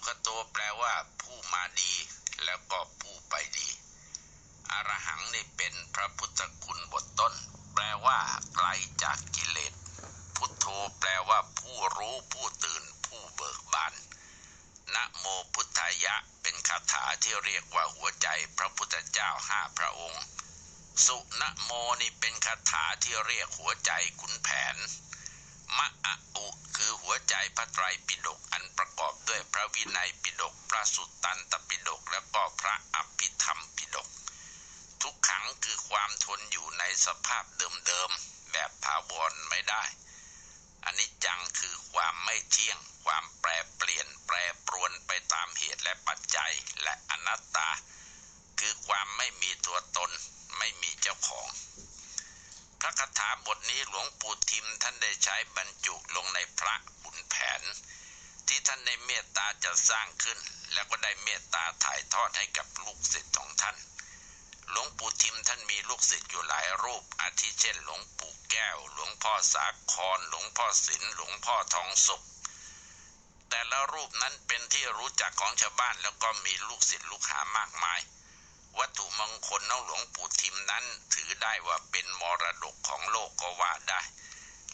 อิติสุขโตแปลว่า ผู้มาดี แล้วก็ผู้ไปดีอรหังนี่เป็นพระพุทธคุณบทต้น แปลว่า ไกลจากกิเลส พุทโธแปลว่า ผู้รู้ผู้ตื่น ผู้เบิกบานนะโมพุทธายะ เป็นคาถาที่เรียกว่าหัวใจพระพุทธเจ้าห้าพระองค์ สุนะโมนี่เป็นคาถาที่เรียกหัวใจขุนแผนมะอะอุ หัวใจพระไตรปิฎกอันประกอบด้วยพระวินัยปิฎกพระสุตตันตปิฎกและก็พระอภิธรรมปิฎกทุกขังคือความทนอยู่ในสภาพเดิมๆแบบถาวรไม่ได้อันนี้จังคือความไม่เที่ยง ความแปรเปลี่ยนแปรปรวนไปตามเหตุและปัจจัยและอนัตตา คือความไม่มีตัวตนไม่มีเจ้าของ พระคาถาบทนี้หลวงปู่ทิมท่านได้ใช้บรรจุลงในพระ แผน ที่ท่านได้เมตตาจะสร้างขึ้น แล้วก็ได้เมตตาถ่ายทอดให้กับลูกศิษย์ของท่าน หลวงปู่ทิมท่านมีลูกศิษย์อยู่หลายรูป อาทิเช่น หลวงปู่แก้ว หลวงพ่อสาคร หลวงพ่อศิลหลวงพ่อทองสุข แต่ละรูปนั้นเป็นที่รู้จักของชาวบ้านแล้วก็มีลูกศิษย์ลูกหามากมายวัตถุมงคลของหลวงปู่ทิมนั้นถือได้ว่าเป็นมรดกของโลกก็ว่าได้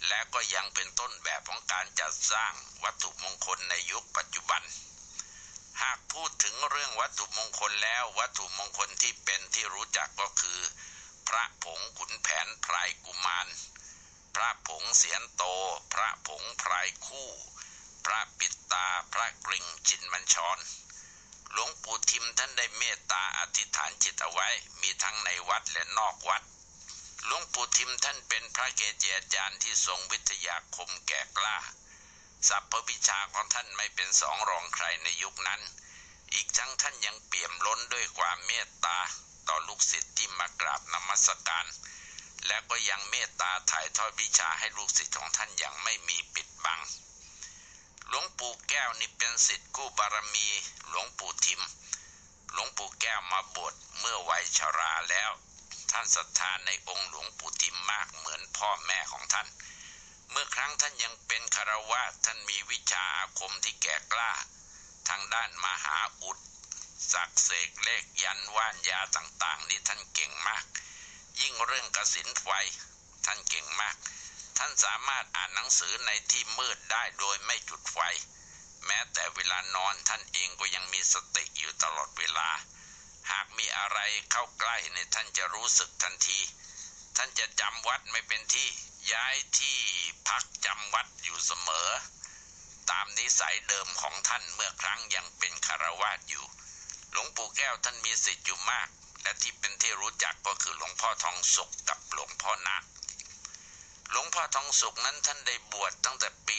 และก็ยังเป็นต้นแบบของการจัดสร้างวัตถุมงคลในยุคปัจจุบัน หากพูดถึงเรื่องวัตถุมงคลแล้ววัตถุมงคลที่เป็นที่รู้จักก็คือ พระผงขุนแผนพรายกุมาร พระผงเสียนโต พระผงพรายคู่ พระปิดตาพระกริ่งจินมัญชรหลวงปู่ทิมท่านได้เมตตาอธิษฐานจิตเอาไว้มีทั้งในวัดและนอกวัด หลวงปู่ทิมท่านเป็นพระเกจิอาจารย์ที่ทรงวิทยาคมแก่กล้าสัพพวิชาของท่านไม่เป็นสองรองใครในยุคนั้น อีกทั้งท่านยังเปี่ยมล้นด้วยความเมตตาต่อลูกศิษย์ที่มากราบนมัสการ และก็ยังเมตตาถ่ายทอดวิชาให้ลูกศิษย์ของท่านอย่างไม่มีปิดบัง หลวงปู่แก้วนี่เป็นศิษย์คู่บารมีหลวงปู่ทิม หลวงปู่แก้วมาบวชเมื่อวัยชราแล้ว ท่านศรัทธาในองค์หลวงปู่ทิมมากเหมือนพ่อแม่ของท่าน เมื่อครั้งท่านยังเป็นคารวะท่านมีวิชาอาคมที่แก่กล้า ทางด้านมหาอุดสักเสกเลขยันว่านยาต่างๆ นี่ท่านเก่งมาก ยิ่งเรื่องกสินไฟท่านเก่งมาก ท่านสามารถอ่านหนังสือในที่มืดได้โดยไม่จุดไฟ แม้แต่เวลานอนท่านเองก็ยังมีสติอยู่ตลอดเวลา หากมีอะไรเข้าใกล้ในท่านจะรู้สึกทันที ท่านจะจำวัดไม่เป็นที่ ย้ายที่พักจำวัดอยู่เสมอ ตามนิสัยเดิมของท่านเมื่อครั้งยังเป็นคารวาสอยู่ หลวงปู่แก้วท่านมีสิทธิ์อยู่มาก และที่เป็นที่รู้จักก็คือหลวงพ่อทองสุขกับหลวงพ่อนาคหลวงพ่อทองสุขนั้นท่านได้บวชตั้งแต่ปี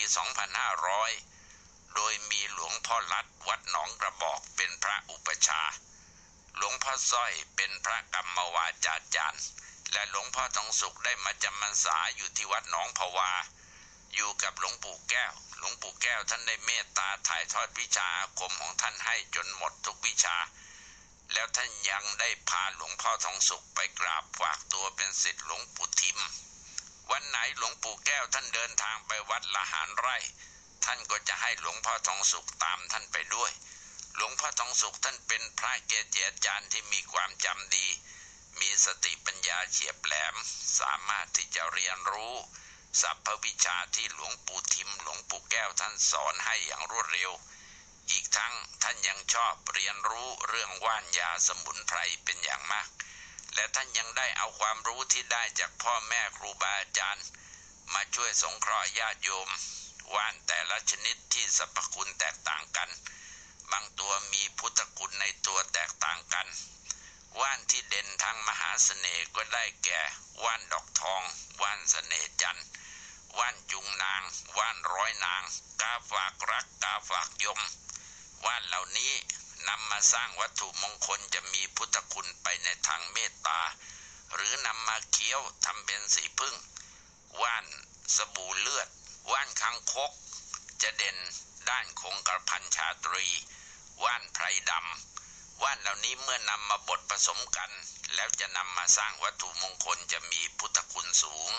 2500 โดยมีหลวงพ่อรัดวัดหนองกระบอกเป็นพระอุปชา หลวงพ่อสร้อยเป็นพระกรรมวาจาจารย์ และหลวงพ่อทองสุขได้มาจำพรรษาอยู่ที่วัดหนองพวา อยู่กับหลวงปู่แก้ว หลวงปู่แก้วท่านได้เมตตาถ่ายทอดวิชาอาคมของท่านให้จนหมดทุกวิชา แล้วท่านยังได้พาหลวงพ่อทองสุขไปกราบฝากตัวเป็นศิษย์หลวงปู่ทิม วันไหนหลวงปู่แก้วท่านเดินทางไปวัดละหารไร่ ท่านก็จะให้หลวงพ่อทองสุขตามท่านไปด้วย หลวงพ่อทองสุขท่านเป็นพระเกจิอาจารย์ที่มีความจำดี มีสติปัญญาเฉียบแหลม สามารถที่จะเรียนรู้สัพพวิชาที่หลวงปู่ทิมหลวงปู่แก้วท่านสอนให้อย่างรวดเร็ว อีกทั้งท่านยังชอบเรียนรู้เรื่องว่านยาสมุนไพรเป็นอย่างมาก และท่านยังได้เอาความรู้ที่ได้จากพ่อแม่ครูบาอาจารย์ มาช่วยสงเคราะห์ญาติโยม ว่านแต่ละชนิดที่สรรพคุณแตกต่างกัน บางตัวมีพุทธคุณในตัวแตกต่างกัน ว่านที่เด่นทางมหาเสน่ห์ก็ได้แก่ ว่านดอกทอง ว่านเสน่ห์จันทร์ว่านจุงนาง ว่านร้อยนางกาฝากรักกาฝากยม ว่านเหล่านี้นำมาสร้างวัตถุมงคลจะมีพุทธคุณไปในทางเมตตา หรือนำมาเคี้ยวยวทำเป็นสีพึ่ง ว่านสบู่เลือด ว่านคังคก จะเด่นด้านคงกระพันชาตรี ว่านไพรดำว่านเหล่านี้เมื่อนำมาบดผสมกัน แล้วจะนำมาสร้างวัตถุมงคลจะมีพุทธคุณสูง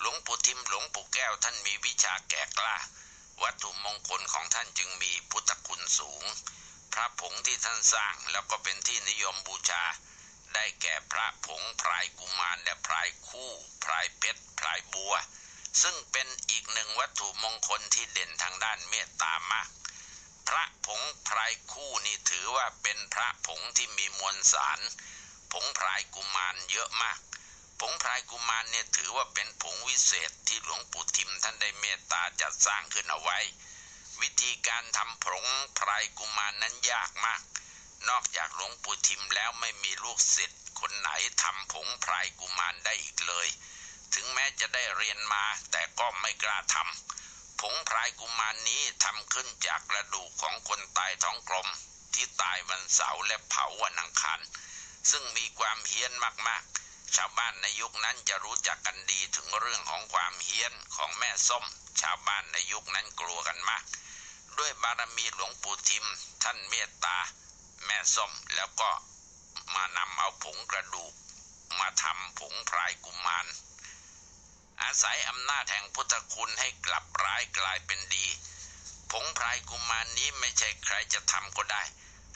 หลวงปู่ทิมหลวงปู่แก้วท่านมีวิชาแก่กล้า วัตถุมงคลของท่านจึงมีพุทธคุณสูง พระผงที่ท่านสร้างแล้วก็เป็นที่นิยมบูชา ได้แก่พระผงพรายกุมารและพรายคู่พรายเพชรพรายบัว ซึ่งเป็นอีกหนึ่งวัตถุมงคลที่เด่นทางด้านเมตตามาก พระผงพรายคู่นี่ถือว่าเป็นพระผงที่มีมวลสาร ผงพรายกุมารเยอะมาก ผงพรายกุมารเนี่ยถือว่าเป็นผงวิเศษที่หลวงปู่ทิมท่านได้เมตตาจัดสร้างขึ้นเอาไว้ วิธีการทำผงพรายกุมารนนั้นยากมาก นอกจากหลวงปู่ทิมแล้วไม่มีลูกศิษย์คนไหนทำผงพรายกุมารได้อีกเลย ถึงแม้จะได้เรียนมาแต่ก็ไม่กล้าทำ ผงพรายกุมารนนี้ทำขึ้นจากกระดูกของคนตายท้องกลม ที่ตายวันเสาร์และเผาวันอังคารซึ่งมีความเฮี้ยนมากๆ ชาวบ้านในยุคนั้นจะรู้จักกันดีถึงเรื่องของความเฮี้ยนของแม่ส้ม ชาวบ้านในยุคนั้นกลัวกันมาก ด้วยบารมีหลวงปู่ทิม ท่านเมตตา แม่ส้มแล้วก็มานำเอาผงกระดูก มาทำผงพรายกุมาร อาศัยอำนาจแห่งพุทธคุณให้กลับร้ายกลายเป็นดี ผงพรายกุมารนนี้ไม่ใช่ใครจะทำก็ได้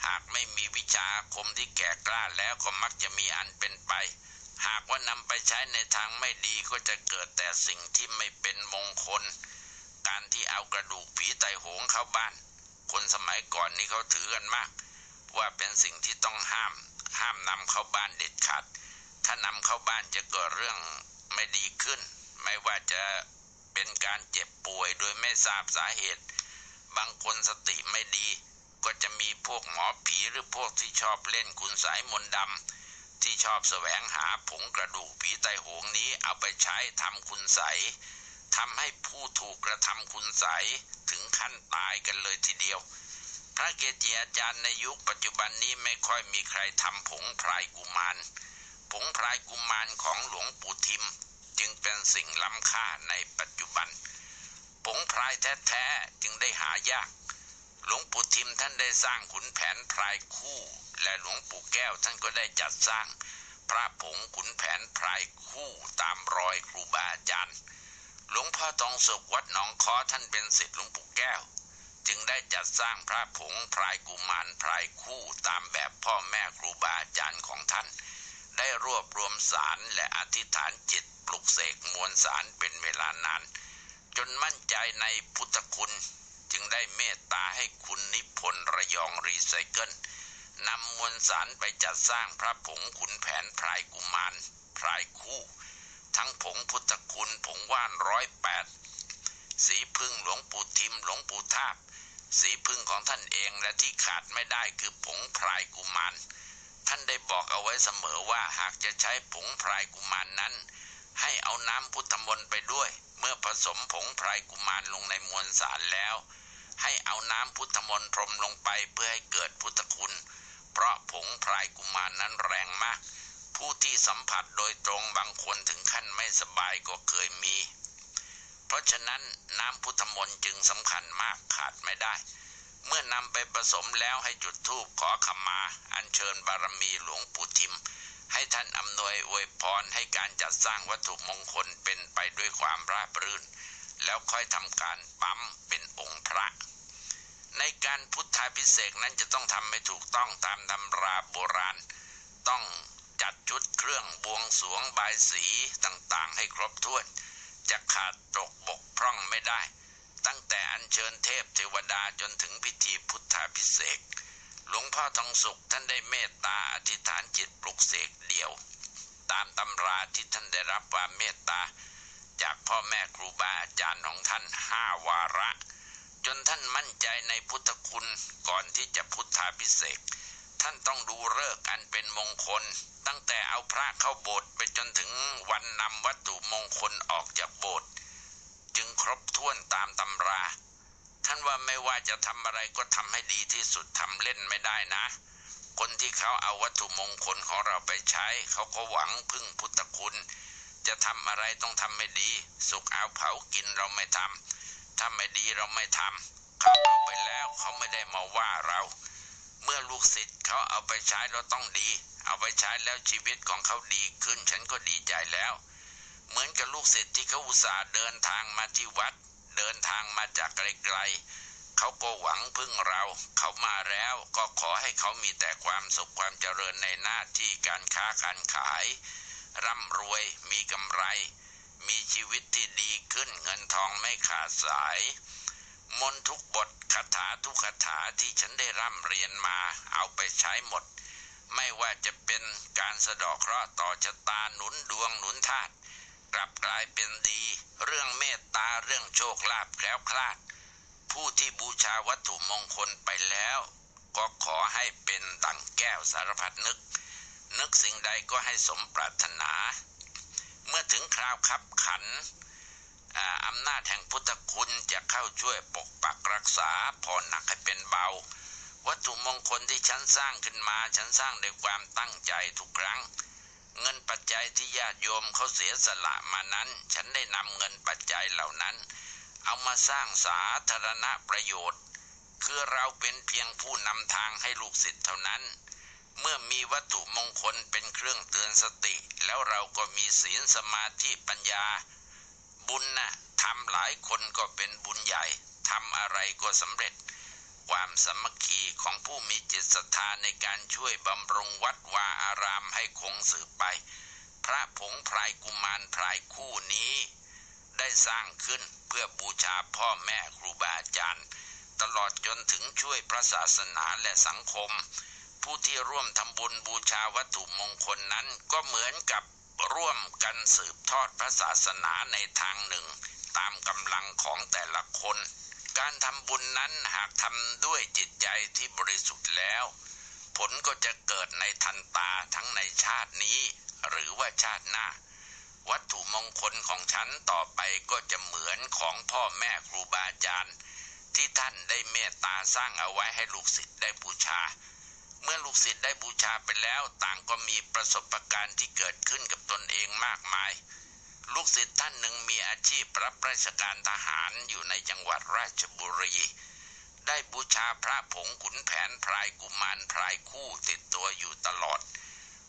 หากไม่มีวิชาอาคมที่แก่กล้าแล้วก็มักจะมีอันเป็นไป หากว่านำไปใช้ในทางไม่ดีก็จะเกิดแต่สิ่งที่ไม่เป็นมงคล การที่เอากระดูกผีไตโหงเข้าบ้าน คนสมัยก่อนนี้เขาถือกันมาก ว่าเป็นสิ่งที่ต้องห้าม ห้ามนำเข้าบ้านเด็ดขาด ถ้านำเข้าบ้านจะเกิดเรื่องไม่ดีขึ้น ไม่ว่าจะเป็นการเจ็บป่วยโดยไม่ทราบสาเหตุ บางคนสติไม่ดี ก็จะมีพวกหมอผีหรือพวกที่ชอบเล่นคุณสายมนต์ดำที่ชอบแสวงหาผงกระดูกผีไตโหงนี้เอาไปใช้ทำคุณใสทำให้ผู้ถูกกระทำคุณใสถึงขั้นตายกันเลยทีเดียว พระเกจิอาจารย์ในยุคปัจจุบันนี้ไม่ค่อยมีใครทำผงพรายกุมารผงพรายกุมารของหลวงปู่ทิม จึงเป็นสิ่งล้ำค่าในปัจจุบัน ผงพรายแท้ๆจึงได้หายาก หลวงปู่ทิมท่านได้สร้างขุนแผนพรายคู่ และหลวงปู่แก้วท่านก็ได้จัดสร้าง พระผงขุนแผนพรายคู่ตามรอยครูบาอาจารย์ หลวงพ่อทองสุขวัดหนองคอท่านเป็นศิษย์หลวงปู่แก้วจึงได้จัดสร้างพระผงพรายกุมารพรายคู่ตามแบบพ่อแม่ครูบาอาจารย์ของท่าน ได้รวบรวมสารและอธิษฐานจิต ปลุกเสกมวลสารเป็นเวลานาน จนมั่นใจในพุทธคุณ จึงได้เมตตาให้คุณนิพนธ์ระยองรีไซเคิลนำมวลสารไปจัดสร้างพระผงขุนแผนพรายกุมารพรายคู่ ทั้งผงพุทธคุณผงว่านร้อยแปดสีพึ่งหลวงปู่ทิมหลวงปู่ทาบสีพึ่งของท่านเองและที่ขาดไม่ได้คือผงพรายกุมารท่านได้บอกเอาไว้เสมอว่าหากจะใช้ผงพรายกุมารนนั้น ให้เอาน้ำพุทธมนต์ไปด้วย เมื่อผสมผงพรายกุมารลงในมวลสารแล้ว ให้เอาน้ำพุทธมนต์พรมลงไปเพื่อให้เกิดพุทธคุณ เพราะผงพรายกุมารนั้นแรงมาก ผู้ที่สัมผัสโดยตรงบางคนถึงขั้นไม่สบายก็เคยมี เพราะฉะนั้นน้ำพุทธมนต์จึงสำคัญมากขาดไม่ได้ เมื่อนำไปผสมแล้วให้จุดธูปขอขมา อัญเชิญบารมีหลวงปู่ทิม ให้ท่านอำนวยอวยพรให้การจัดสร้างวัตถุมงคลเป็นไปด้วยความราบรื่น แล้วค่อยทำการปั๊มเป็นองค์พระ ในการพุทธาพิเศษกนั้นจะต้องทำให้ถูกต้องตามตำราโบราณ ต้องจัดชุดเครื่องบวงสรวงบายสีต่างๆ ให้ครบถ้วน จะขาดตกบกพร่องไม่ได้ ตั้งแต่อัญเชิญเทพเทวดาจนถึงพิธีพุทธาพิเศษก ลวงพ่อทองสุขท่านได้เมตตาอธิษฐานจิตปลุกเสกเดียว ตามตำราที่ท่านได้รับความเมตตา จากพ่อแม่ครูบาอาจารย์ของท่านห้าวาระ จนท่านมั่นใจในพุทธคุณก่อนที่จะพุทธาพิเศษท่านต้องดูเลิกอันเป็นมงคล ตั้งแต่เอาพระเข้าโบสถ์ไปจนถึงวันนำวัตถุมงคลออกจากโบสถ์จึงครบถ้วนตามตำรา ท่านว่าไม่ว่าจะทำอะไรก็ทำให้ดีที่สุดทำเล่นไม่ได้นะ คนที่เขาเอาวัตถุมงคลของเราไปใช้ เขาก็หวังพึ่งพุทธคุณ จะทำอะไรต้องทำให้ดี สุกเอาเผากินเราไม่ทำถ้าไม่ดีเราไม่ทำเขาเอาไปแล้วเขาไม่ได้มาว่าเรา เมื่อลูกศิษย์เขาเอาไปใช้เราต้องดี เอาไปใช้แล้วชีวิตของเขาดีขึ้นฉันก็ดีใจแล้ว เหมือนกับลูกศิษย์ที่เขาอุตส่าห์เดินทางมาที่วัด เดินทางมาจากไกลๆเขาก็หวังพึ่งเรา เขามาแล้วก็ขอให้เขามีแต่ความสุขความเจริญในหน้าที่การค้าการขาย ร่ำรวยมีกำไร มีชีวิตที่ดีขึ้นเงินทองไม่ขาดสาย มนทุกบทคาถาทุกคาถาที่ฉันได้ร่ำเรียนมาเอาไปใช้หมด ไม่ว่าจะเป็นการสะดอกเคราะห์ต่อชะตาหนุนดวงหนุนธาตุ กลับกลายเป็นดี เรื่องเมตตาเรื่องโชคลาภแคล้วคลาด ผู้ที่บูชาวัตถุมงคลไปแล้ว ก็ขอให้เป็นดั่งแก้วสารพัดนึก นึกสิ่งใดก็ให้สมปรารถนา เมื่อถึงคราวขับขันอำนาจแห่งพุทธคุณจะเข้าช่วยปกปักรักษาผ่อนหนักให้เป็นเบา วัตถุมงคลที่ฉันสร้างขึ้นมา ฉันสร้างด้วยความตั้งใจทุกครั้ง เงินปัจจัยที่ญาติโยมเขาเสียสละมานั้น ฉันได้นำเงินปัจจัยเหล่านั้น เอามาสร้างสาธารณประโยชน์ คือเราเป็นเพียงผู้นำทางให้ลูกศิษย์เท่านั้น เมื่อมีวัตถุมงคลเป็นเครื่องเตือนสติ แล้วเราก็มีศีลสมาธิปัญญา บุญนะทำหลายคนก็เป็นบุญใหญ่ทำอะไรก็สำเร็จ ความสมัคคีของผู้มีจิตศรัทธาในการช่วยบำรุงวัดวาอารามให้คงสืบไป พระผงพรายกุมารพรายคู่นี้ ได้สร้างขึ้นเพื่อบูชาพ่อแม่ครูบาอาจารย์ ตลอดจนถึงช่วยพระศาสนาและสังคม ผู้ที่ร่วมทำบุญบูชาวัตถุมงคลนั้นก็เหมือนกับร่วมกันสืบทอดพระศาสนาในทางหนึ่ง ตามกำลังของแต่ละคน การทำบุญนั้นหากทำด้วยจิตใจที่บริสุทธิ์แล้ว ผลก็จะเกิดในทันตาทั้งในชาตินี้ หรือว่าชาติหน้า วัตถุมงคลของฉันต่อไปก็จะเหมือนของพ่อแม่ครูบาอาจารย์ ที่ท่านได้เมตตาสร้างเอาไว้ให้ลูกศิษย์ได้บูชา เมื่อลูกศิษย์ได้บูชาไปแล้ว ต่างก็มีประสบการณ์ที่เกิดขึ้นกับตนเองมากมาย ลูกศิษย์ท่านหนึ่งมีอาชีพรับราชการทหารอยู่ในจังหวัดราชบุรี ได้บูชาพระผงขุนแผนพรายกุมารพรายคู่ติดตัวอยู่ตลอด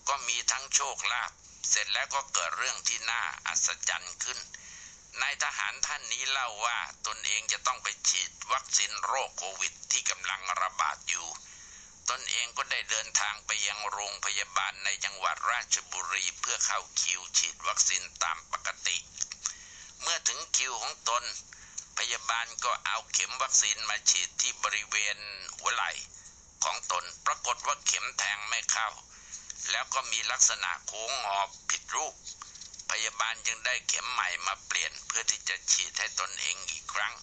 ก็มีทั้งโชคลาภเสร็จแล้วก็เกิดเรื่องที่น่าอัศจรรย์ขึ้นนายทหารท่านนี้เล่าว่าตนเองจะต้องไปฉีดวัคซีนโรคโควิดที่กำลังระบาดอยู่ ตนเองก็ได้เดินทางไปยังโรงพยาบาลในจังหวัดราชบุรีเพื่อเข้าคิวฉีดวัคซีนตามปกติ เมื่อถึงคิวของตน พยาบาลก็เอาเข็มวัคซีนมาฉีดที่บริเวณหัวไหล่ของตนปรากฏว่าเข็มแทงไม่เข้า แล้วก็มีลักษณะโค้งงอผิดรูป พยาบาลจึงได้เข็มใหม่มาเปลี่ยนเพื่อที่จะฉีดให้ตนเองอีกครั้ง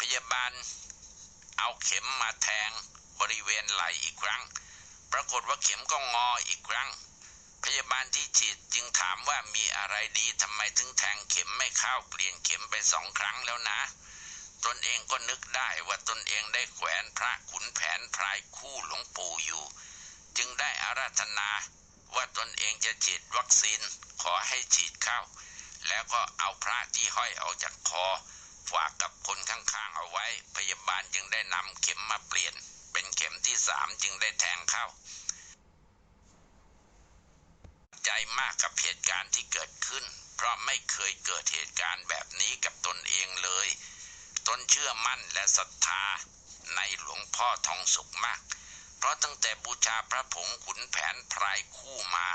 พยาบาลเอาเข็มมาแทง บริเวณไหล่อีกครั้ง ปรากฏว่าเข็มก็งออีกครั้ง พยาบาลที่ฉีดจึงถามว่ามีอะไรดีทำไมถึงแทงเข็มไม่เข้าเปลี่ยนเข็มไปสองครั้งแล้วนะ ตนเองก็นึกได้ว่าตนเองได้แขวนพระขุนแผนพรายคู่หลวงปู่อยู่ จึงได้อาราธนาว่าตนเองจะฉีดวัคซีนขอให้ฉีดเข้า แล้วก็เอาพระที่ห้อยออกจากคอฝากกับคนข้างๆเอาไว้ พยาบาลจึงได้นำเข็มมาเปลี่ยนเป็น เข็มที่สามจึงได้แทงเข้า ใจมากกับเหตุการณ์ที่เกิดขึ้น เพราะไม่เคยเกิดเหตุการณ์แบบนี้กับตนเองเลย ตนเชื่อมั่นและศรัทธาในหลวงพ่อทองสุขมาก เพราะตั้งแต่บูชาพระผงขุนแผนพรายคู่มา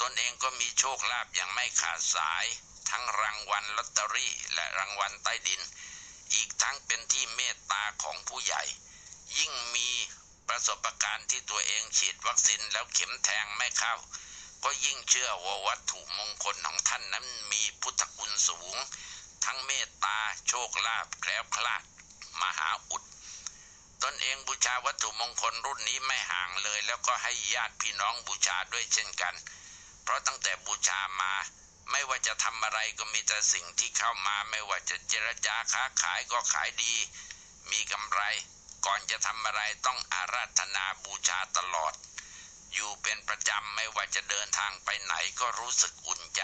ตนเองก็มีโชคลาภอย่างไม่ขาดสาย ทั้งรางวัลลอตเตอรี่และรางวัลใต้ดิน อีกทั้งเป็นที่เมตตาของผู้ใหญ่ ยิ่งมีประสบการณ์ที่ตัวเองฉีดวัคซีนแล้วเข็มแทงไม่เข้า ก็ยิ่งเชื่อว่าวัตถุมงคลของท่านนั้นมีพุทธคุณสูง ทั้งเมตตาโชคลาภแคล้วคลาดมหาอุดตนเองบูชาวัตถุมงคลรุ่นนี้ไม่ห่างเลย แล้วก็ให้ญาติพี่น้องบูชาด้วยเช่นกัน เพราะตั้งแต่บูชามา ไม่ว่าจะทำอะไรก็มีแต่สิ่งที่เข้ามา ไม่ว่าจะเจรจาค้าขายก็ขายดี มีกำไร ก่อนจะทำอะไรต้องอาราธนาบูชาตลอด อยู่เป็นประจำไม่ว่าจะเดินทางไปไหนก็รู้สึกอุ่นใจ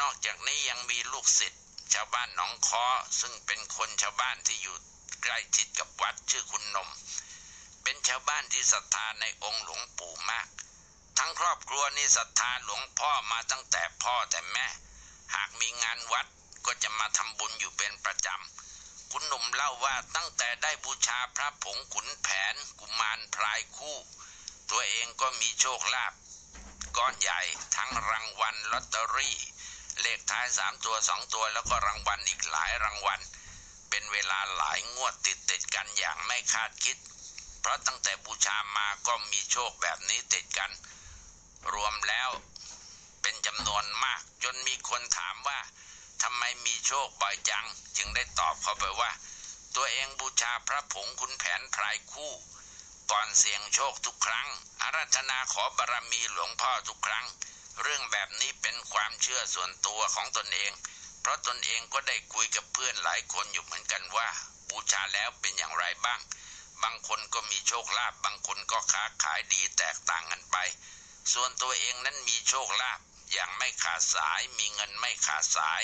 นอกจากนี้ยังมีลูกศิษย์ชาวบ้านหนองคอซึ่งเป็นคนชาวบ้านที่อยู่ใกล้ชิดกับวัดชื่อคุณนม เป็นชาวบ้านที่ศรัทธาในองค์หลวงปู่มาก ทั้งครอบครัวนี่ศรัทธาหลวงพ่อมาตั้งแต่พ่อแต่แม่ หากมีงานวัดก็จะมาทำบุญอยู่เป็นประจำ คุณนมเล่าว่าตั้งแต่ได้บูชาพระผงขุนแผนกุมารพรายคู่ ตัวเองก็มีโชคลาภก้อนใหญ่ทั้งรางวัลลอตเตอรี่ เลขท้ายสามตัวสองตัวแล้วก็รางวัลอีกหลายรางวัล เป็นเวลาหลายงวดติดติดกันอย่างไม่คาดคิด เพราะตั้งแต่บูชามาก็มีโชคแบบนี้ติดกัน รวมแล้วเป็นจำนวนมากจนมีคนถามว่า ทำไมมีโชคบ่อยจัง จึงได้ตอบเขาไปว่า ตัวเองบูชาพระผงคุณแผนพรายคู่ ก่อนเสี่ยงโชคทุกครั้ง อาราธนาขอบารมีหลวงพ่อทุกครั้ง เรื่องแบบนี้เป็นความเชื่อส่วนตัวของตนเอง เพราะตนเองก็ได้คุยกับเพื่อนหลายคนอยู่เหมือนกันว่า บูชาแล้วเป็นอย่างไรบ้าง บางคนก็มีโชคลาภบางคนก็ค้าขายดีแตกต่างกันไป ส่วนตัวเองนั้นมีโชคลาภอย่างไม่ขาดสายมีเงินไม่ขาดสาย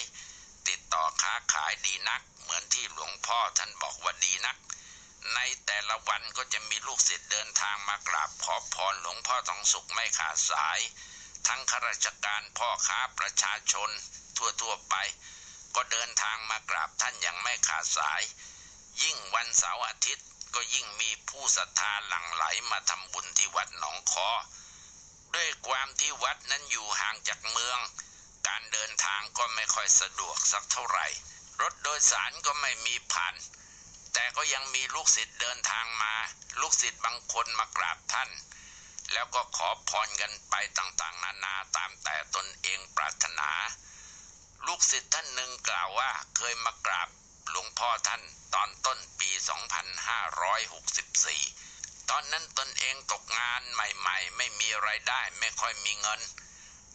ติดต่อค้าขายดีนัก เหมือนที่หลวงพ่อท่านบอกว่าดีนัก ในแต่ละวันก็จะมีลูกศิษย์เดินทางมากราบขอพรหลวงพ่อทองสุขไม่ขาดสาย ทั้งข้าราชการพ่อค้าประชาชน ทั่วๆไป ก็เดินทางมากราบท่านอย่างไม่ขาดสาย ยิ่งวันเสาร์อาทิตย์ก็ยิ่งมีผู้ศรัทธาหลั่งไหลมาทำบุญที่วัดหนองคอด้วยความที่วัดนั้นอยู่ห่างจากเมือง การเดินทางก็ไม่ค่อยสะดวกสักเท่าไหร่ รถโดยสารก็ไม่มีผ่าน แต่ก็ยังมีลูกศิษย์เดินทางมา ลูกศิษย์บางคนมากราบท่าน แล้วก็ขอพรกันไปต่างๆ นานาตามแต่ตนเองปรารถนา ลูกศิษย์ท่านหนึ่งกล่าวว่าเคยมากราบหลวงพ่อท่านตอนต้นปี 2564 ตอนนั้นตนเองตกงานใหม่ ๆ ไม่มีไรายได้ไม่ค่อยมีเงิน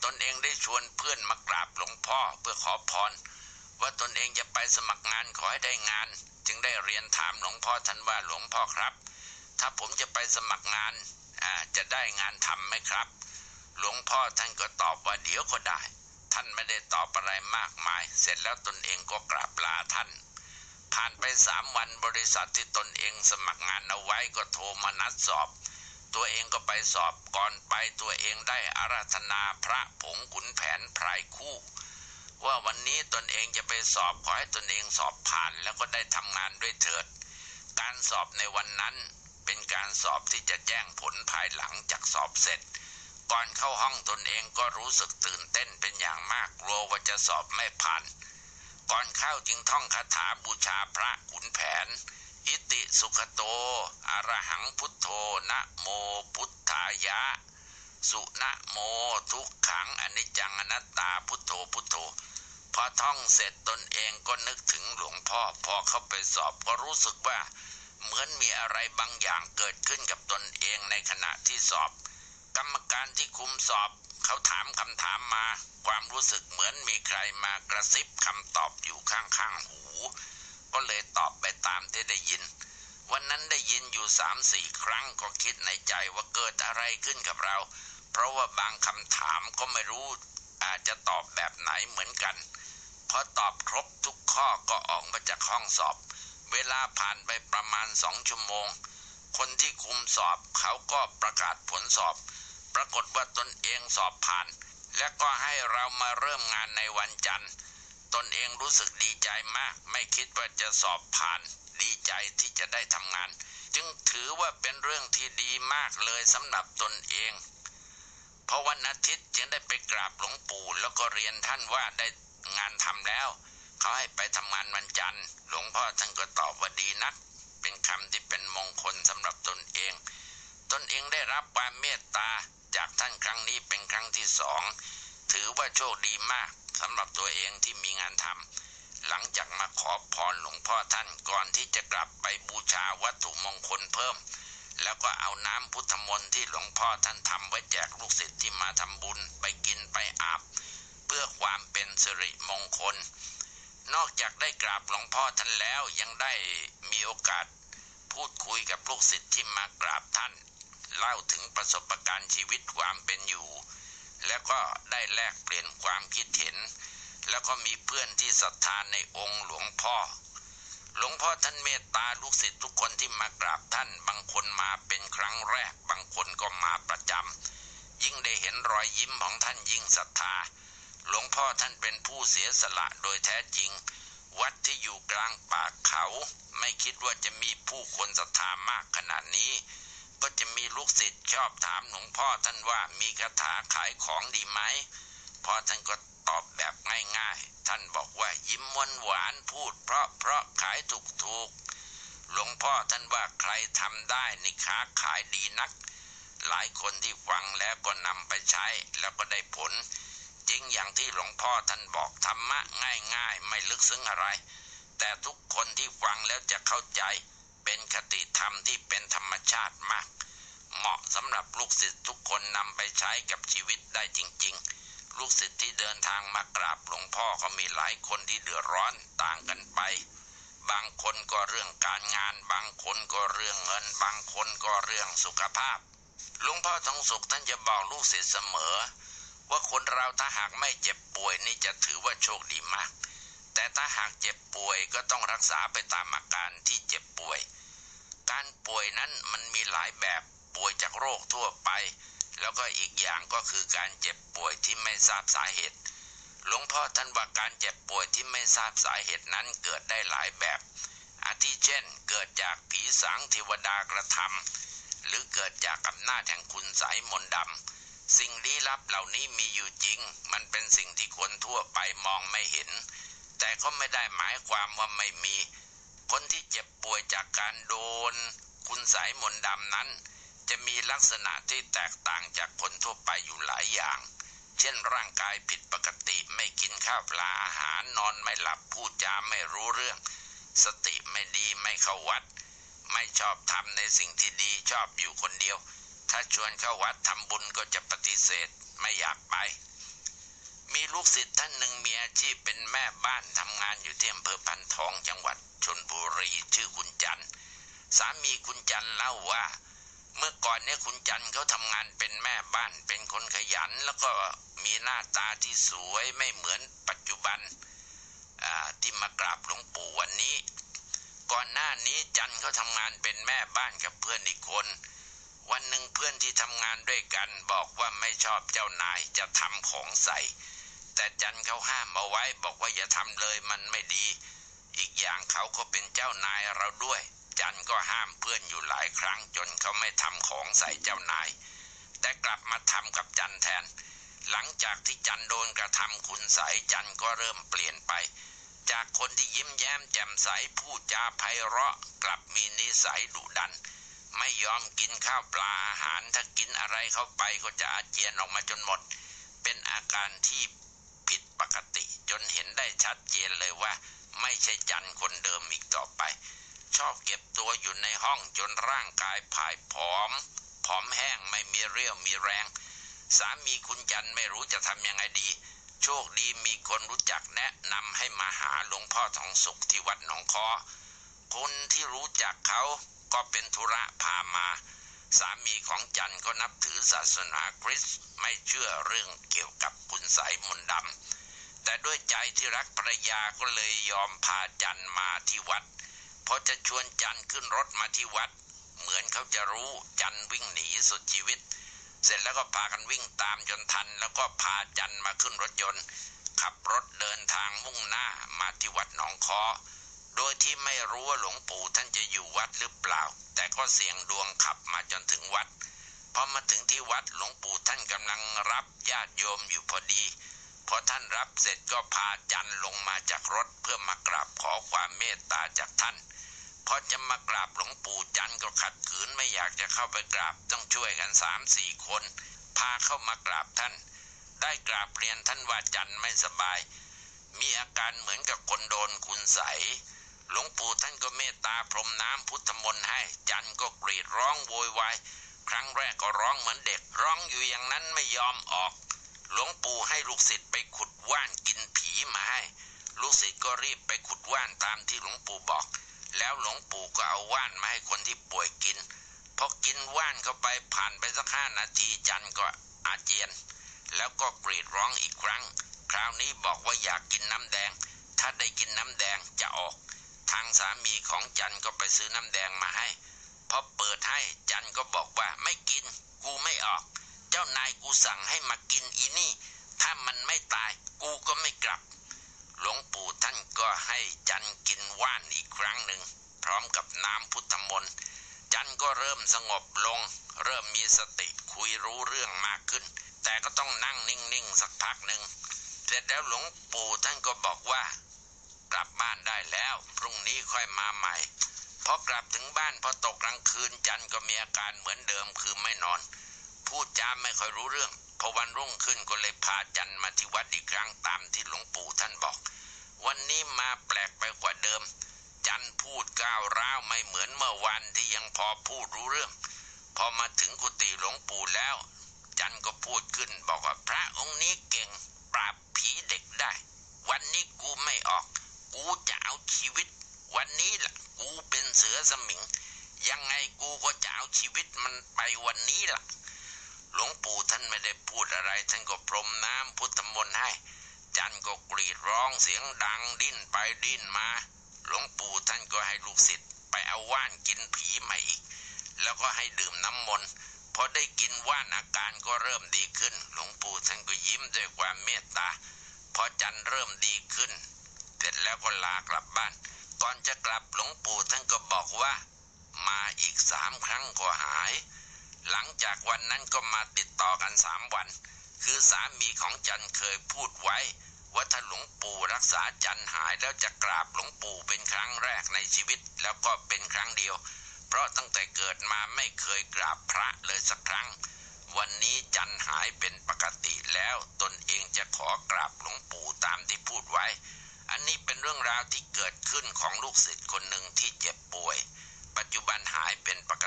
ตนเองได้ชวนเพื่อนมากราบหลวงพ่อเพื่อขอพร ว่าตนเองจะไปสมัครงานขอให้ได้งาน จึงได้เรียนถามหลวงพ่อท่านว่าหลวงพ่อครับ ถ้าผมจะไปสมัครงานจะได้งานทำไหมครับ หลวงพ่อท่านก็ตอบว่าเดี๋ยวก็ได้ ท่านไม่ได้ตอบอะไรมากมาย เสร็จแล้วตนเองก็กราบลาท่าน ผ่านไปสามวันบริษัทที่ตนเองสมัครงานเอาไว้ก็โทรมานัดสอบ ตัวเองก็ไปสอบก่อนไปตัวเองได้อาราธนาพระผงขุนแผนพรายคู่ ว่าวันนี้ตนเองจะไปสอบขอให้ตนเองสอบผ่านแล้วก็ได้ทำงานด้วยเถิด การสอบในวันนั้นเป็นการสอบที่จะแจ้งผลภายหลังจากสอบเสร็จ ก่อนเข้าห้องตนเองก็รู้สึกตื่นเต้นเป็นอย่างมากกลัวว่าจะสอบไม่ผ่าน ก่อนเข้าจึงท่องคาถาบูชาพระขุนแผน สุขโตอรหังพุทโธนะโมพุทธายะ สุนะโมทุกขังอนิจจังอนัตตาพุทโธพุทโธพอท่องเสร็จตนเองก็นึกถึงหลวงพ่อพอเข้าไปสอบก็รู้สึกว่า เหมือนมีอะไรบางอย่างเกิดขึ้นกับตนเองในขณะที่สอบ กรรมการที่คุมสอบเขาถามคำถามมา ความรู้สึกเหมือนมีใครมากระซิบคำตอบอยู่ข้างๆหู ก็เลยตอบไปตามที่ได้ยิน วันนั้นได้ยินอยู่สามสี่ครั้งก็คิดในใจว่าเกิดอะไรขึ้นกับเรา เพราะว่าบางคำถามก็ไม่รู้ อาจจะตอบแบบไหนเหมือนกันพอตอบครบทุกข้อก็ออกมาจากห้องสอบ เวลาผ่านไปประมาณสองชั่วโมง คนที่คุมสอบเขาก็ประกาศผลสอบ ปรากฏว่าตนเองสอบผ่าน และก็ให้เรามาเริ่มงานในวันจันทร์ ตนเองรู้สึกดีใจมาก ไม่คิดว่าจะสอบผ่าน ดีใจที่จะได้ทำงาน จึงถือว่าเป็นเรื่องที่ดีมากเลยสำหรับตนเองพอวันอาทิตย์จึงได้ไปกราบหลวงปู่ แล้วก็เรียนท่านว่าได้งานทำแล้ว เขาให้ไปทำงานวันจันทร์ หลวงพ่อท่านก็ตอบว่าดีนัก เป็นคำที่เป็นมงคลสำหรับตนเอง ตนเองได้รับความเมตตาจากท่านครั้งนี้เป็นครั้งที่สอง ถือว่าโชคดีมากสำหรับตัวเองที่มีงานทำ หลังจากมาขอพรหลวงพ่อท่านก่อนที่จะกลับไปบูชาวัตถุมงคลเพิ่ม แล้วก็เอาน้ำพุทธมนต์ที่หลวงพ่อท่านทำไว้แจกลูกศิษย์ที่มาทำบุญไปกินไปอาบ เพื่อความเป็นสิริมงคล นอกจากได้กราบหลวงพ่อท่านแล้วยังได้มีโอกาส พูดคุยกับลูกศิษย์ที่มากราบท่าน เล่าถึงประสบการณ์ชีวิตความเป็นอยู่ แล้วก็ได้แลกเปลี่ยนความคิดเห็น แล้วก็มีเพื่อนที่ศรัทธานในองค์หลวงพ่อ หลวงพ่อท่านเมตตาลูกศิษย์ทุกคนที่มากราบท่าน บางคนมาเป็นครั้งแรก บางคนก็มาประจำ ยิ่งได้เห็นรอยยิ้มของท่านยิ่งศรัทธา หลวงพ่อท่านเป็นผู้เสียสละโดยแท้จริง วัดที่อยู่กลางป่าเขา ไม่คิดว่าจะมีผู้คนศรัทธามากขนาดนี้ก็จะมีลูกศิษย์ชอบถามหลวงพ่อท่านว่ามีคาถาขายของดีไหม พอท่านก็ อบแบบง่ายๆ ท่านบอกว่ายิ้มมวนหวานพูด เพราะเพราะขายถูกถูกหลวงพ่อท่านว่าใครทำได้ในค้าขายดีนัก หลายคนที่ฟังแล้วก็นำไปใช้ แล้วก็ได้ผล จริงอย่างที่หลวงพ่อท่านบอกธรรมะง่ายๆ ไม่ลึกซึ้งอะไร แต่ทุกคนที่ฟังแล้วจะเข้าใจ เป็นคติธรรมที่เป็นธรรมชาติมาก เหมาะสำหรับลูกศิษย์ทุกคนนำไปใช้กับชีวิตได้จริง ๆ ลูกศิษย์ที่เดินทางมากราบหลวงพ่อก็มีหลายคนที่เดือดร้อนต่างกันไป บางคนก็เรื่องการงาน บางคนก็เรื่องเงิน บางคนก็เรื่องสุขภาพ หลวงพ่อทองสุขท่านจะบอกลูกศิษย์เสมอ ว่าคนเราถ้าหากไม่เจ็บป่วยนี่จะถือว่าโชคดีมาก แต่ถ้าหากเจ็บป่วยก็ต้องรักษาไปตามอาการที่เจ็บป่วย การป่วยนั้นมันมีหลายแบบป่วยจากโรคทั่วไป แล้วก็อีกอย่างก็คือการเจ็บป่วยที่ไม่ทราบสาเหตุ หลวงพ่อท่านว่าการเจ็บป่วยที่ไม่ทราบสาเหตุนั้นเกิดได้หลายแบบ อาทิเช่น เกิดจากผีสางเทวดากระทำหรือเกิดจากอำนาจแห่งคุณสายมนต์ดำสิ่งลี้ลับเหล่านี้มีอยู่จริง มันเป็นสิ่งที่คนทั่วไปมองไม่เห็น แต่ก็ไม่ได้หมายความว่าไม่มี คนที่เจ็บป่วยจากการโดน คุณสายมนต์ดำนั้น จะมีลักษณะที่แตกต่างจากคนทั่วไปอยู่หลายอย่าง เช่นร่างกายผิดปกติไม่กินข้าวปลาอาหารนอนไม่หลับพูดจาไม่รู้เรื่อง สติไม่ดีไม่เข้าวัด ไม่ชอบทำในสิ่งที่ดีชอบอยู่คนเดียว ถ้าชวนเข้าวัดทำบุญก็จะปฏิเสธไม่อยากไป มีลูกศิษย์ท่านหนึ่งมีอาชีพเป็นแม่บ้านทำงานอยู่ที่อำเภอพันทองจังหวัดชนบุรีชื่อคุณจันต์สามีคุณจันต์เล่าว่า เมื่อก่อนเนี่ยคุณจันเขาทำงานเป็นแม่บ้านเป็นคนขยัน แล้วก็มีหน้าตาที่สวยไม่เหมือนปัจจุบันที่มากราบหลวงปู่วันนี้ ก่อนหน้านี้จันเขาทำงานเป็นแม่บ้านกับเพื่อนอีกคน วันหนึ่งเพื่อนที่ทำงานด้วยกันบอกว่าไม่ชอบเจ้านายจะทำของใส่ แต่จันเขาห้ามเอาไว้บอกว่าอย่าทำเลยมันไม่ดี อีกอย่างเขาก็เป็นเจ้านายเราด้วย จันก็ห้ามเพื่อนอยู่หลายครั้งจนเขาไม่ทำของใส่เจ้านาย แต่กลับมาทำกับจันแทน หลังจากที่จันโดนกระทำคุณใสจันก็เริ่มเปลี่ยนไป จากคนที่ยิ้มแย้มแจ่มใสพูดจาไพเราะ กลับมีนิสัยดุดัน ไม่ยอมกินข้าวปลาอาหารถ้ากินอะไรเข้าไปก็จะอาเจียนออกมาจนหมด เป็นอาการที่ผิดปกติจนเห็นได้ชัดเจนเลยว่า ไม่ใช่จันคนเดิมอีกต่อไป ชอบเก็บตัวอยู่ในห้องจนร่างกายผายผอม ผอมแห้งไม่มีเรี่ยวมีแรง สามีคุณจันไม่รู้จะทำยังไงดี โชคดีมีคนรู้จักแนะนำให้มาหาหลวงพ่อทองสุขที่วัดหนองคอคนที่รู้จักเขาก็เป็นธุระพามา สามีของจันก็นับถือศาสนาคริสต์ไม่เชื่อเรื่องเกี่ยวกับคุณสายมนต์ดำแต่ด้วยใจที่รักภรรยาก็เลยยอมพาจันมาที่วัด พอจะชวนจันขึ้นรถมาที่วัด เหมือนเขาจะรู้จันวิ่งหนีสุดชีวิต เสร็จแล้วก็พากันวิ่งตามจนทัน แล้วก็พาจันมาขึ้นรถยนต์ ขับรถเดินทางมุ่งหน้ามาที่วัดหนองคอโดยที่ไม่รู้ว่าหลวงปู่ท่านจะอยู่วัดหรือเปล่า แต่ก็เสี่ยงดวงขับมาจนถึงวัดพอมาถึงที่วัดหลวงปู่ท่านกำลังรับญาติโยมอยู่พอดี พอท่านรับเสร็จก็พาจันลงมาจากรถเพื่อมากราบขอความเมตตาจากท่านพอจะมากราบหลวงปู่จันก็ขัดขืนไม่อยากจะเข้าไปกราบต้องช่วยกันสามสี่คน พาเข้ามากราบท่าน ได้กราบเรียนท่านว่าจันไม่สบาย มีอาการเหมือนกับคนโดนคุณใสหลวงปู่ท่านก็เมตตาพรมน้ำพุทธมนต์ให้จันก็กรีดร้องโวยวายครั้งแรกก็ร้องเหมือนเด็กร้องอยู่อย่างนั้นไม่ยอมออก หลวงปู่ให้ลูกศิษย์ไปขุดว่านกินผีมาให้ ลูกศิษย์ก็รีบไปขุดว่านตามที่หลวงปู่บอก แล้วหลวงปู่ก็เอาว่านมาให้คนที่ป่วยกินพอกินว่านเข้าไปผ่านไปสักห้านาทีจันก็อาเจียน แล้วก็กรีดร้องอีกครั้ง คราวนี้บอกว่าอยากกินน้ำแดง ถ้าได้กินน้ำแดงจะออก ทางสามีของจันก็ไปซื้อน้ำแดงมาให้พอเปิดให้จันก็บอกว่าไม่กิน กูไม่ออก จ้านายกูสั่งให้มากินอีนี่ ถ้ามันไม่ตายกูก็ไม่กลับ หลวงปู่ท่านก็ให้จันกินว่านอีกครั้งหนึ่ง พร้อมกับน้ำพุทธมนต์ จันก็เริ่มสงบลง เริ่มมีสติคุยรู้เรื่องมากขึ้น แต่ก็ต้องนั่งนิ่งๆ สักพักหนึ่ง เสร็จแล้วหลวงปู่ท่านก็บอกว่า กลับบ้านได้แล้ว พรุ่งนี้ค่อยมาใหม่พอกลับถึงบ้านพอตกกลางคืนจันก็มีอาการเหมือนเดิมคือไม่นอน พูดจาไม่ค่อยรู้เรื่องพอวันรุ่งขึ้นก็เลยพาจันมาที่วัดอีกครั้งตามที่หลวงปู่ท่านบอก วันนี้มาแปลกไปกว่าเดิม จันพูดก้าวร้าวไม่เหมือนเมื่อวันที่ยังพอพูดรู้เรื่อง พอมาถึงกุฏิหลวงปู่แล้ว จันก็พูดขึ้นบอกว่าพระองค์นี้เก่งปราบผีเด็กได้ วันนี้กูไม่ออก กูจะเอาชีวิต วันนี้ล่ะกูเป็นเสือสมิง ยังไงกูก็จะเอาชีวิตมันไปวันนี้ล่ะ หลวงปู่ท่านไม่ได้พูดอะไร ท่านก็พรมน้ำพุทธมนต์ให้ จันก็กรีดร้องเสียงดังดิ้นไปดิ้นมา หลวงปู่ท่านก็ให้ลูกศิษย์ไปเอาว่านกินผีมาอีก แล้วก็ให้ดื่มน้ำมนต์พอได้กินว่านอาการก็เริ่มดีขึ้น หลวงปู่ท่านก็ยิ้มด้วยความเมตตา พอจันเริ่มดีขึ้น เสร็จแล้วก็ลากลับบ้าน ก่อนจะกลับหลวงปู่ท่านก็บอกว่า มาอีกสามครั้งก็หาย หลังจากวันนั้นก็มาติดต่อกันสามวัน คือสามีของจันเคยพูดไว้ ว่าถ้าหลวงปู่รักษาจันหายแล้วจะกราบหลวงปู่เป็นครั้งแรกในชีวิตแล้วก็เป็นครั้งเดียว เพราะตั้งแต่เกิดมาไม่เคยกราบพระเลยสักครั้ง วันนี้จันหายเป็นปกติแล้วตนเองจะขอกราบหลวงปู่ตามที่พูดไว้ อันนี้เป็นเรื่องราวที่เกิดขึ้นของลูกศิษย์คนหนึ่งที่เจ็บป่วย ปัจจุบันหายเป็นปก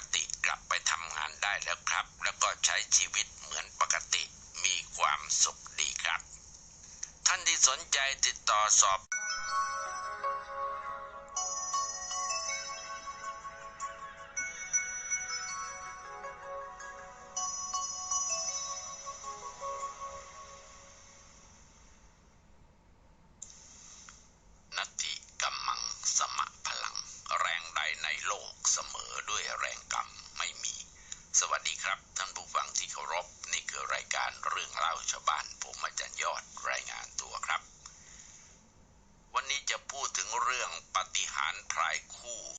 แล้วครับ แล้วก็ใช้ชีวิตเหมือนปกติมีความสุขดีครับ ท่านที่สนใจติดต่อสอบ